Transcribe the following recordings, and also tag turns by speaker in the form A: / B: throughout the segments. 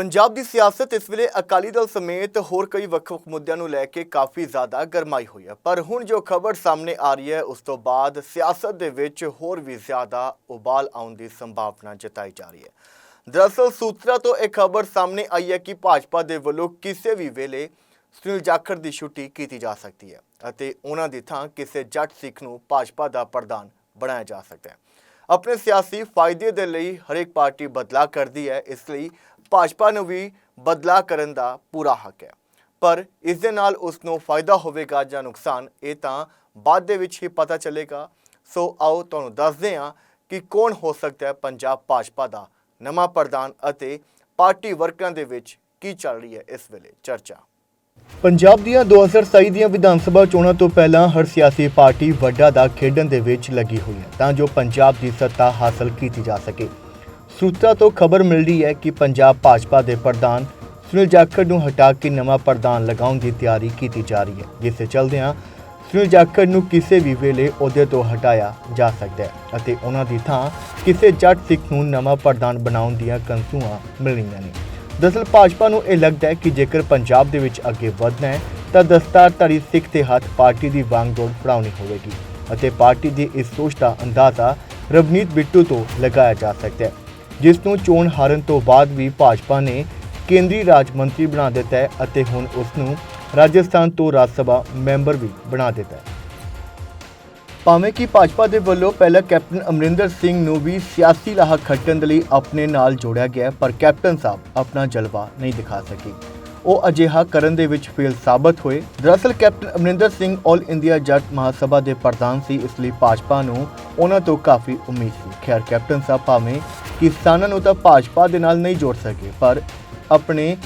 A: ਪੰਜਾਬ ਦੀ ਸਿਆਸਤ ਇਸ ਵੇਲੇ ਅਕਾਲੀ ਦਲ ਸਮੇਤ ਹੋਰ ਕਈ ਵੱਖ-ਵੱਖ ਮੁੱਦਿਆਂ ਨੂੰ ਲੈ ਕੇ ਕਾਫੀ ਜ਼ਿਆਦਾ ਗਰਮਾਈ ਹੋਈ ਹੈ। ਪਰ ਹੁਣ ਜੋ ਖਬਰ ਸਾਹਮਣੇ ਆ ਰਹੀ ਹੈ, ਉਸ ਤੋਂ ਬਾਅਦ ਸਿਆਸਤ ਦੇ ਵਿੱਚ ਹੋਰ ਵੀ ਜ਼ਿਆਦਾ ਉਬਾਲ ਆਉਣ ਦੀ ਸੰਭਾਵਨਾ ਜਤਾਈ ਜਾ ਰਹੀ ਹੈ। ਦਰਅਸਲ ਸੂਤਰਾਂ ਤੋਂ ਇਹ ਖਬਰ ਸਾਹਮਣੇ ਆਈ ਹੈ ਕਿ ਭਾਜਪਾ ਦੇ ਵੱਲੋਂ ਕਿਸੇ ਵੀ ਵੇਲੇ ਸੁਨੀਲ ਜਾਖੜ ਦੀ ਛੁੱਟੀ ਕੀਤੀ ਜਾ ਸਕਦੀ ਹੈ ਅਤੇ ਉਹਨਾਂ ਦੀ ਥਾਂ ਕਿਸੇ ਜੱਟ ਸਿੱਖ ਨੂੰ ਭਾਜਪਾ ਦਾ ਪ੍ਰਧਾਨ ਬਣਾਇਆ ਜਾ ਸਕਦਾ ਹੈ। ਆਪਣੇ ਸਿਆਸੀ ਫਾਇਦੇ ਦੇ ਲਈ ਹਰੇਕ ਪਾਰਟੀ ਬਦਲਾਅ ਕਰਦੀ ਹੈ, ਇਸ ਲਈ ਭਾਜਪਾ ਨੂੰ ਵੀ ਬਦਲਾਅ ਕਰਨ ਦਾ ਪੂਰਾ ਹੱਕ ਹੈ। ਪਰ ਇਸ ਦੇ ਨਾਲ ਉਸ ਨੂੰ ਫਾਇਦਾ ਹੋਵੇਗਾ ਜਾਂ ਨੁਕਸਾਨ, ਇਹ ਤਾਂ ਬਾਅਦ ਦੇ ਵਿੱਚ ਹੀ ਪਤਾ ਚੱਲੇਗਾ। ਸੋ ਆਓ ਤੁਹਾਨੂੰ ਦੱਸਦੇ ਹਾਂ ਕਿ ਕੌਣ ਹੋ ਸਕਦਾ ਹੈ ਪੰਜਾਬ ਭਾਜਪਾ ਦਾ ਨਵਾਂ ਪ੍ਰਧਾਨ ਅਤੇ ਪਾਰਟੀ ਵਰਕਰਾਂ ਦੇ ਵਿੱਚ ਕੀ ਚੱਲ ਰਹੀ ਹੈ ਇਸ ਵੇਲੇ? ਚਰਚਾ। ਪੰਜਾਬ ਦੀਆਂ 2027 ਦੀਆਂ ਵਿਧਾਨ ਸਭਾ ਚੋਣਾਂ ਤੋਂ ਪਹਿਲਾਂ ਹਰ ਸਿਆਸੀ ਪਾਰਟੀ ਵੱਡਾ ਦਾ ਖੇਡਣ ਦੇ ਵਿੱਚ ਲੱਗੀ ਹੋਈ ਹੈ, ਤਾਂ ਜੋ ਪੰਜਾਬ ਦੀ ਸੱਤਾ ਹਾਸਲ ਕੀਤੀ ਜਾ ਸਕੇ। ਸੂਤਰਾਂ ਤੋਂ ਖਬਰ ਮਿਲ ਰਹੀ ਹੈ ਕਿ ਪੰਜਾਬ ਭਾਜਪਾ ਦੇ ਪ੍ਰਧਾਨ ਸੁਨੀਲ ਜਾਖੜ ਨੂੰ ਹਟਾ ਕੇ ਨਵਾਂ ਪ੍ਰਧਾਨ ਲਗਾਉਣ ਦੀ ਤਿਆਰੀ ਕੀਤੀ ਜਾ ਰਹੀ ਹੈ, ਜਿਸ ਦੇ ਚਲਦਿਆਂ ਸੁਨੀਲ ਜਾਖੜ ਨੂੰ ਕਿਸੇ ਵੀ ਵੇਲੇ ਅਹੁਦੇ ਤੋਂ ਹਟਾਇਆ ਜਾ ਸਕਦਾ ਹੈ ਅਤੇ ਉਹਨਾਂ ਦੀ ਥਾਂ ਕਿਸੇ ਜੱਟ ਸਿੱਖ ਨੂੰ ਨਵਾਂ ਪ੍ਰਧਾਨ ਬਣਾਉਣ ਦੀਆਂ ਕੰਸੂਆਂ ਮਿਲਣੀਆਂ ਨੇ। ਦਰਅਸਲ ਭਾਜਪਾ ਨੂੰ ਇਹ ਲੱਗਦਾ ਹੈ ਕਿ ਜੇਕਰ ਪੰਜਾਬ ਦੇ ਵਿੱਚ ਅੱਗੇ ਵਧਣਾ ਹੈ, ਤਾਂ ਦਸਤਾਰਧਾਰੀ ਸਿੱਖ ਦੇ ਹੱਥ ਪਾਰਟੀ ਦੀ ਵਾਂਗਡੋਰ ਫੜਾਉਣੀ ਹੋਵੇਗੀ ਅਤੇ ਪਾਰਟੀ ਦੀ ਇਸ ਸੋਚ ਦਾ ਅੰਦਾਜ਼ਾ ਰਵਨੀਤ ਬਿੱਟੂ ਤੋਂ ਲਗਾਇਆ ਜਾ ਸਕਦਾ ਹੈ। ਜਿਸ ਨੂੰ ਚੋਣ ਹਾਰਨ ਤੋਂ ਬਾਅਦ ਵੀ ਭਾਜਪਾ ਨੇ ਕੇਂਦਰੀ ਰਾਜ ਮੰਤਰੀ ਬਣਾ ਦਿੱਤਾ ਹੈ ਅਤੇ ਹੁਣ ਉਸ ਨੂੰ ਰਾਜਸਥਾਨ ਤੋਂ ਰਾਜ ਸਭਾ ਮੈਂਬਰ ਵੀ ਬਣਾ ਦਿੱਤਾ ਹੈ। ਭਾਵੇਂ ਕਿ ਭਾਜਪਾ ਦੇ ਵੱਲੋਂ ਪਹਿਲਾਂ ਕੈਪਟਨ ਅਮਰਿੰਦਰ ਸਿੰਘ ਨੂੰ ਵੀ ਸਿਆਸੀ ਲਾਹਾ ਖੱਟਣ ਦੇ ਲਈ ਆਪਣੇ ਨਾਲ ਜੋੜਿਆ ਗਿਆ ਪਰ ਕੈਪਟਨ ਸਾਹਿਬ ਆਪਣਾ ਜਲਵਾ ਨਹੀਂ ਦਿਖਾ ਸਕੇ। ਉਹ ਅਜਿਹਾ ਕਰਨ ਦੇ ਵਿੱਚ ਫੇਲ ਸਾਬਤ ਹੋਏ। ਦਰਅਸਲ, ਕੈਪਟਨ ਅਮਰਿੰਦਰ ਸਿੰਘ 올 ਇੰਡੀਆ ਜੱਟ ਮਹਾਸਭਾ ਦੇ ਪ੍ਰਧਾਨ ਸੀ, ਇਸ ਲਈ ਭਾਜਪਾ ਨੂੰ ਉਹਨਾਂ ਤੋਂ ਕਾਫੀ ਉਮੀਦ ਸੀ। ਖੈਰ, ਕੈਪਟਨ ਸਾਹਿਬ ਭਾਵੇਂ ਕਿਸਾਨਾਂ ਨੂੰ ਤਾਂ ਭਾਜਪਾ ਦੇ ਨਾਲ ਨਹੀਂ ਜੋੜ ਸਕੇ, ਪਰ ਆਪਣੇ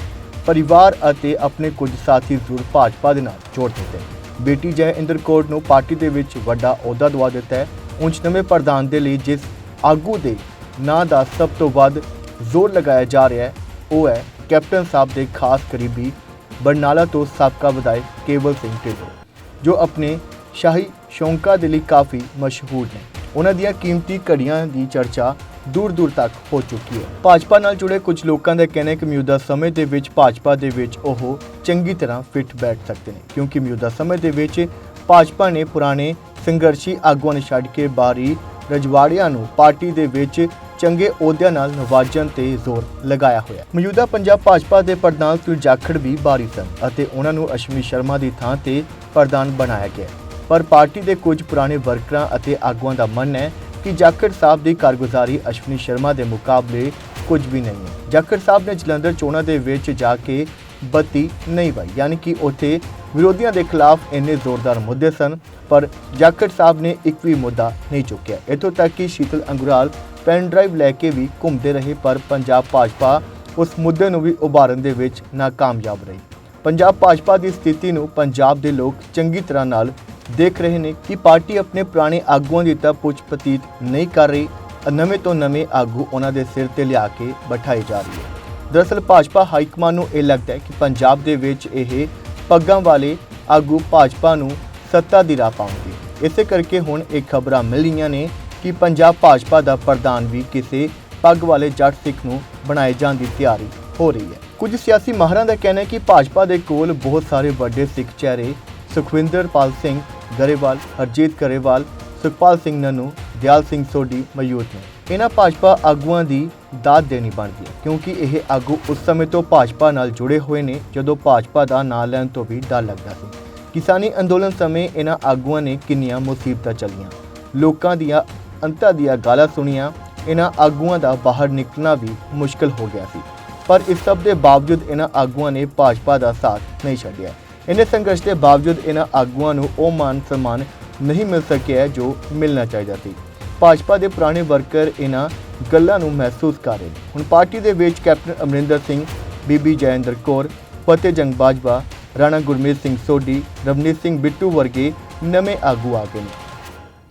A: ਪਰਿਵਾਰ ਅਤੇ ਆਪਣੇ ਕੁਝ ਸਾਥੀ ਜ਼ਰੂਰ ਭਾਜਪਾ ਦੇ ਨਾਲ ਜੋੜ ਦਿੱਤੇ। ਬੇਟੀ ਜੈ ਇੰਦਰ ਕੌਰ ਨੂੰ ਪਾਰਟੀ ਦੇ ਵਿੱਚ ਵੱਡਾ ਅਹੁਦਾ ਦਵਾ ਦਿੱਤਾ ਹੈ। ਉਂਝ ਨਵੇਂ ਪ੍ਰਧਾਨ ਦੇ ਲਈ ਜਿਸ ਆਗੂ ਦੇ ਨਾਂ ਦਾ ਸਭ ਤੋਂ ਵੱਧ ਜ਼ੋਰ ਲਗਾਇਆ ਜਾ ਰਿਹਾ ਹੈ, ਉਹ ਹੈ ਕੈਪਟਨ ਸਾਹਿਬ ਦੇ ਖਾਸ ਕਰੀਬੀ ਬਰਨਾਲਾ ਤੋਂ ਸਾਬਕਾ ਵਿਧਾਇਕ ਕੇਵਲ ਸਿੰਘ ਢਿੱਲੋਂ, ਜੋ ਆਪਣੇ ਸ਼ਾਹੀ ਸ਼ੌਂਕਾਂ ਦੇ ਲਈ ਕਾਫੀ ਮਸ਼ਹੂਰ ਨੇ। ਉਹਨਾਂ ਦੀਆਂ ਕੀਮਤੀ ਘੜੀਆਂ ਦੀ ਚਰਚਾ ਦੂਰ ਦੂਰ ਤੱਕ ਹੋ ਚੁੱਕੀ ਹੈ। ਭਾਜਪਾ ਨਾਲ ਜੁੜੇ ਕੁਝ ਲੋਕਾਂ ਦਾ ਕਹਿਣਾ ਹੈ ਕਿ ਮੌਜੂਦਾ ਸਮੇਂ ਦੇ ਵਿੱਚ ਭਾਜਪਾ ਦੇ ਵਿੱਚ ਉਹ ਚੰਗੀ ਤਰ੍ਹਾਂ ਫਿੱਟ ਬੈਠ ਸਕਦੇ ਨੇ, ਕਿਉਂਕਿ ਮੌਜੂਦਾ ਸਮੇਂ ਦੇ ਵਿੱਚ ਭਾਜਪਾ ਨੇ ਪੁਰਾਣੇ ਸੰਘਰਸ਼ੀ ਆਗੂਆਂ ਨੂੰ ਛੱਡ ਕੇ ਬਾਹਰੀ ਰਜਵਾੜਿਆਂ ਨੂੰ ਪਾਰਟੀ ਦੇ ਵਿੱਚ ਚੰਗੇ ਅਹੁਦਿਆਂ ਨਾਲ ਨਵਾਜਣ ਤੇ ਜ਼ੋਰ ਲਗਾਇਆ ਹੋਇਆ ਹੈ। ਮੌਜੂਦਾ ਪੰਜਾਬ ਭਾਜਪਾ ਦੇ ਪ੍ਰਧਾਨ ਸੁਨੀਲ ਵੀ ਬਾਰੀ ਸਨ ਅਤੇ ਉਹਨਾਂ ਨੂੰ ਅਸ਼ਮੀ ਸ਼ਰਮਾ ਦੀ ਥਾਂ ਤੇ ਪ੍ਰਧਾਨ ਬਣਾਇਆ ਗਿਆ ਪਰ ਪਾਰਟੀ ਦੇ ਕੁਝ ਪੁਰਾਣੇ ਵਰਕਰਾਂ ਅਤੇ ਆਗੂਆਂ ਦਾ ਮੰਨਣਾ ਹੈ ਕਿ ਜਾਖੜ ਸਾਹਿਬ ਦੀ ਕਾਰਗੁਜ਼ਾਰੀ ਅਸ਼ਵਨੀ ਸ਼ਰਮਾ ਦੇ ਮੁਕਾਬਲੇ ਕੁਝ ਵੀ ਨਹੀਂ ਹੈ। ਜਾਖੜ ਸਾਹਿਬ ਨੇ ਜਲੰਧਰ ਚੋਣਾਂ ਦੇ ਵਿੱਚ ਜਾ ਕੇ ਬੱਤੀ ਨਹੀਂ ਪਾਈ ਯਾਨੀ ਕਿ ਉੱਥੇ ਵਿਰੋਧੀਆਂ ਦੇ ਖਿਲਾਫ ਇੰਨੇ ਜ਼ੋਰਦਾਰ ਮੁੱਦੇ ਸਨ, ਪਰ ਜਾਖੜ ਸਾਹਿਬ ਨੇ ਇੱਕ ਵੀ ਮੁੱਦਾ ਨਹੀਂ ਚੁੱਕਿਆ। ਇੱਥੋਂ ਤੱਕ ਕਿ ਸ਼ੀਤਲ ਅੰਗੁਰਾਲ ਪੈਨ ਡਰਾਈਵ ਲੈ ਕੇ ਵੀ ਘੁੰਮਦੇ ਰਹੇ, ਪਰ ਪੰਜਾਬ ਭਾਜਪਾ ਉਸ ਮੁੱਦੇ ਨੂੰ ਵੀ ਉਭਾਰਨ ਦੇ ਵਿੱਚ ਨਾਕਾਮਯਾਬ ਰਹੀ। ਪੰਜਾਬ ਭਾਜਪਾ ਦੀ ਸਥਿਤੀ ਨੂੰ ਪੰਜਾਬ ਦੇ ਲੋਕ ਚੰਗੀ ਤਰ੍ਹਾਂ ਨਾਲ ਦੇਖ ਰਹੇ ਨੇ ਕਿ ਪਾਰਟੀ ਆਪਣੇ ਪੁਰਾਣੇ ਆਗੂਆਂ ਦੀ ਤਾਂ ਪੁੱਛ ਪਤੀਤ ਨਹੀਂ ਕਰ ਰਹੀ, ਨਵੇਂ ਤੋਂ ਨਵੇਂ ਆਗੂ ਉਹਨਾਂ ਦੇ ਸਿਰ ਤੇ ਲਿਆ ਕੇ ਬਿਠਾਏ ਜਾ ਰਹੀ ਹੈ। ਦਰਅਸਲ ਭਾਜਪਾ ਹਾਈਕਮਾਨ ਨੂੰ ਇਹ ਲੱਗਦਾ ਹੈ ਕਿ ਪੰਜਾਬ ਦੇ ਵਿੱਚ ਇਹ ਪੱਗਾਂ ਵਾਲੇ ਆਗੂ ਭਾਜਪਾ ਨੂੰ ਸੱਤਾ ਦੀ ਰਾਹ ਪਾਉਣਗੇ ਇਸੇ ਕਰਕੇ ਹੁਣ ਇਹ ਖਬਰਾਂ ਮਿਲ ਰਹੀਆਂ ਨੇ ਕਿ ਪੰਜਾਬ ਭਾਜਪਾ ਦਾ ਪ੍ਰਧਾਨ ਵੀ ਕਿਸੇ ਪੱਗ ਵਾਲੇ ਜੱਟ ਸਿੱਖ ਨੂੰ ਬਣਾਏ ਜਾਣ ਦੀ ਤਿਆਰੀ ਹੋ ਰਹੀ ਹੈ। ਕੁਝ ਸਿਆਸੀ ਮਾਹਰਾਂ ਦਾ ਕਹਿਣਾ ਹੈ ਕਿ ਭਾਜਪਾ ਦੇ ਕੋਲ ਬਹੁਤ ਸਾਰੇ ਵੱਡੇ ਸਿੱਖ ਚਿਹਰੇ ਸੁਖਵਿੰਦਰਪਾਲ ਸਿੰਘ ਗਰੇਵਾਲ, ਹਰਜੀਤ ਗਰੇਵਾਲ, ਸੁਖਪਾਲ ਸਿੰਘ ਨਨੂ, ਦਿਆਲ ਸਿੰਘ ਸੋਢੀ ਮੌਜੂਦ ਨੇ। ਇਹਨਾਂ ਭਾਜਪਾ ਆਗੂਆਂ ਦੀ ਦਾਤ ਦੇਣੀ ਬਣਦੀ ਹੈ, ਕਿਉਂਕਿ ਇਹ ਆਗੂ ਉਸ ਸਮੇਂ ਤੋਂ ਭਾਜਪਾ ਨਾਲ ਜੁੜੇ ਹੋਏ ਨੇ, ਜਦੋਂ ਭਾਜਪਾ ਦਾ ਨਾਂ ਲੈਣ ਤੋਂ ਵੀ ਡਰ ਲੱਗਦਾ ਸੀ। ਕਿਸਾਨੀ ਅੰਦੋਲਨ ਸਮੇਂ ਇਹਨਾਂ ਆਗੂਆਂ ਨੇ ਕਿੰਨੀਆਂ ਮੁਸੀਬਤਾਂ ਚੱਲੀਆਂ। ਲੋਕਾਂ ਦੀਆਂ ਅੰਤਾਂ ਦੀਆਂ ਗਾਲਾਂ ਸੁਣੀਆਂ, ਇਹਨਾਂ ਆਗੂਆਂ ਦਾ ਬਾਹਰ ਨਿਕਲਣਾ ਵੀ ਮੁਸ਼ਕਲ ਹੋ ਗਿਆ ਸੀ। ਪਰ ਇਸ ਸਭ ਦੇ ਬਾਵਜੂਦ ਇਹਨਾਂ ਆਗੂਆਂ ਨੇ ਭਾਜਪਾ ਦਾ ਸਾਥ ਨਹੀਂ ਛੱਡਿਆ। ਇਹਨੇ ਸੰਘਰਸ਼ ਦੇ ਬਾਵਜੂਦ ਇਹਨਾਂ ਆਗੂਆਂ ਨੂੰ ਉਹ ਮਾਨ ਸਨਮਾਨ ਨਹੀਂ ਮਿਲ ਸਕਿਆ ਜੋ ਮਿਲਣਾ ਚਾਹੀਦਾ ਸੀ। ਭਾਜਪਾ ਦੇ ਪੁਰਾਣੇ ਵਰਕਰ ਇਹਨਾਂ ਗੱਲਾਂ ਨੂੰ ਮਹਿਸੂਸ ਕਰ ਰਹੇ ਨੇ। ਹੁਣ ਪਾਰਟੀ ਦੇ ਵਿੱਚ ਕੈਪਟਨ ਅਮਰਿੰਦਰ ਸਿੰਘ, ਬੀਬੀ ਜੈਇੰਦਰ ਕੌਰ ਫਤਿਹ ਜੰਗ ਬਾਜਵਾ, ਰਾਣਾ ਗੁਰਮੀਤ ਸਿੰਘ ਸੋਢੀ, ਰਵਨੀਤ ਸਿੰਘ ਬਿੱਟੂ ਵਰਗੇ ਨਵੇਂ ਆਗੂ ਆ ਗਏ ਨੇ।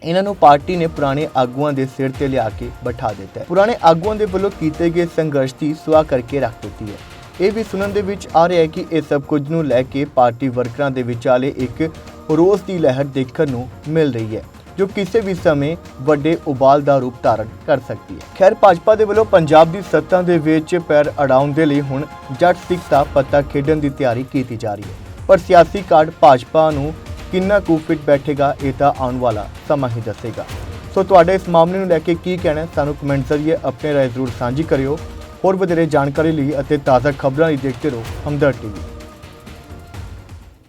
A: ਇਹਨਾਂ ਨੂੰ ਪਾਰਟੀ ਨੇ ਪੁਰਾਣੇ ਆਗੂਆਂ ਦੇ ਸਿਰ ਤੇ ਲਿਆ ਕੇ ਬਿਠਾ ਦਿੱਤਾ ਹੈ। ਪੁਰਾਣੇ ਆਗੂਆਂ ਦੇ ਵੱਲੋਂ ਕੀਤੇ ਗਏ ਸੰਘਰਸ਼ ਦੀ ਸੁਆਹ ਕਰਕੇ ਰੱਖ ਦਿੱਤੀ ਹੈ। ਇਹ ਵੀ ਸੁਣਨ ਦੇ ਵਿੱਚ ਆ ਰਿਹਾ ਹੈ ਕਿ ਇਹ ਸਭ ਕੁਝ ਨੂੰ ਲੈ ਕੇ ਪਾਰਟੀ ਵਰਕਰਾਂ ਦੇ ਵਿਚਾਲੇ ਇੱਕ ਰੋਸ ਦੀ ਲਹਿਰ ਦੇਖਣ ਨੂੰ ਮਿਲ ਰਹੀ ਹੈ। ਜੋ ਕਿਸੇ ਵੀ ਸਮੇਂ ਵੱਡੇ ਉਬਾਲ ਦਾ ਰੂਪ ਧਾਰਨ ਕਰ ਸਕਦੀ ਹੈ। ਖੈਰ, ਭਾਜਪਾ ਦੇ ਵੱਲੋਂ ਪੰਜਾਬ ਦੀ ਸੱਤਾ ਦੇ ਵਿੱਚ ਪੈਰ ਅੜਾਉਣ ਦੇ ਲਈ ਹੁਣ ਜੱਟ ਸਿੱਖ ਦਾ ਪੱਤਾ ਖੇਡਣ ਦੀ ਤਿਆਰੀ ਕੀਤੀ ਜਾ ਰਹੀ ਹੈ। ਪਰ ਸਿਆਸੀ ਕਾਰਡ ਭਾਜਪਾ ਨੂੰ ਕਿੰਨਾ ਕੁ ਫਿੱਟ ਬੈਠੇਗਾ, ਇਹ ਤਾਂ ਆਉਣ ਵਾਲਾ ਸਮਾਂ ਹੀ ਦੱਸੇਗਾ। ਸੋ ਤੁਹਾਡੇ ਇਸ ਮਾਮਲੇ ਨੂੰ ਲੈ ਕੇ ਕੀ ਕਹਿਣਾ ਸਾਨੂੰ ਕਮੈਂਟ ਜ਼ਰੀਏ ਆਪਣੇ ਰਾਏ ਜ਼ਰੂਰ ਸਾਂਝੀ ਕਰਿਓ। ਹੋਰ ਵਧੇਰੇ ਜਾਣਕਾਰੀ ਲਈ ਅਤੇ ਤਾਜ਼ਾ ਖਬਰਾਂ ਲਈ ਦੇਖਦੇ ਰਹੋ ਹਮਦਰਦ ਟੀਵੀ।